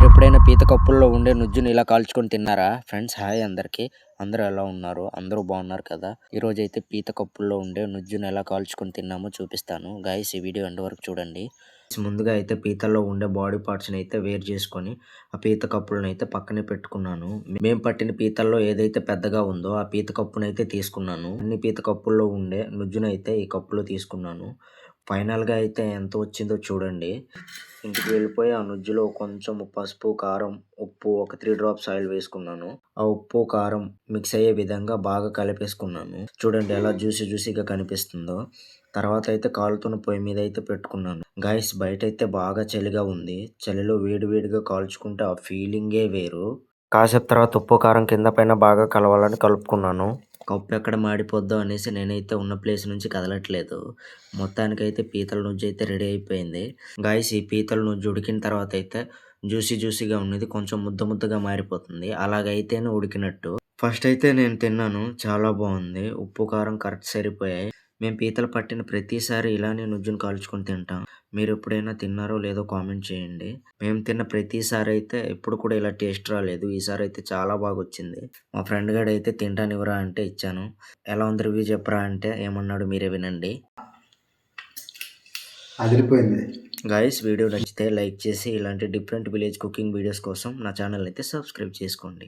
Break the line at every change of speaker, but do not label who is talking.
మీరు ఎప్పుడైనా పీత కప్పుల్లో ఉండే నుజ్జుని ఇలా కాల్చుకొని తిన్నారా? ఫ్రెండ్స్ హాయ్ అందరికీ. అందరూ ఎలా ఉన్నారు? అందరూ బాగున్నారు కదా? ఈరోజు అయితే పీత కప్పుల్లో ఉండే నుజ్జుని ఎలా కాల్చుకొని తిన్నామో చూపిస్తాను. గాయస్ ఈ వీడియో ఎండ్ వరకు చూడండి. ముందుగా అయితే పీతల్లో ఉండే బాడీ పార్ట్స్ని అయితే వేరు చేసుకొని ఆ పీత కప్పులను అయితే పక్కనే పెట్టుకున్నాను. మేము పట్టిన పీతల్లో ఏదైతే పెద్దగా ఉందో ఆ పీత కప్పునైతే తీసుకున్నాను. అన్ని పీత కప్పుల్లో ఉండే నుజ్జునైతే ఈ కప్పులో తీసుకున్నాను. ఫైనల్గా అయితే ఎంత వచ్చిందో చూడండి. ఇంటికి వెళ్ళిపోయి ఆ నుజ్జులో కొంచెం పసుపు కారం ఉప్పు ఒక త్రీ డ్రాప్స్ ఆయిల్ వేసుకున్నాను. ఆ ఉప్పు కారం మిక్స్ అయ్యే విధంగా బాగా కలిపేసుకున్నాను. చూడండి ఎలా జ్యూసీ జ్యూసీగా కనిపిస్తుందో. తర్వాత అయితే కాలుతున్న పొయ్యి మీద అయితే పెట్టుకున్నాను. గాయస్ బయట అయితే బాగా చలిగా ఉంది. చలిలో వేడి వేడిగా కాల్చుకుంటే ఆ ఫీలింగే వేరు. కాసేపు తర్వాత ఉప్పు కారం కింద పైన బాగా కలవాలని కలుపుకున్నాను. కప్పు ఎక్కడ మాడిపోద్దాం అనేసి నేనైతే ఉన్న ప్లేస్ నుంచి కదలట్లేదు. మొత్తానికైతే పీతల నుంచి అయితే రెడీ అయిపోయింది. గాయస్ ఈ పీతల నుంచి ఉడికిన తర్వాత అయితే జ్యూసీ జ్యూసీగా ఉన్నది కొంచెం ముద్ద ముద్దగా మారిపోతుంది. అలాగైతేనే ఉడికినట్టు. ఫస్ట్ అయితే నేను తిన్నాను చాలా బాగుంది. ఉప్పు కారం కరెక్ట్ సరిపోయాయి. మేము పీతలు పట్టిన ప్రతిసారి ఇలానే నుజ్జును కాల్చుకొని తింటాం. మీరు ఎప్పుడైనా తిన్నారో లేదో కామెంట్ చేయండి. మేము తిన్న ప్రతిసారి అయితే ఎప్పుడు కూడా ఇలా టేస్ట్ రాలేదు. ఈసారి అయితే చాలా బాగా వచ్చింది మా ఫ్రెండ్ గడు అయితే తింటానివ్వరా అంటే ఇచ్చాను. ఎలా ఉంది రివ్యూ చెప్పరా అంటే ఏమన్నాడు మీరే వినండి.
అదిరిపోయింది.
గాయస్ వీడియో నచ్చితే లైక్ చేసి ఇలాంటి డిఫరెంట్ విలేజ్ కుకింగ్ వీడియోస్ కోసం నా ఛానల్ అయితే సబ్స్క్రైబ్ చేసుకోండి.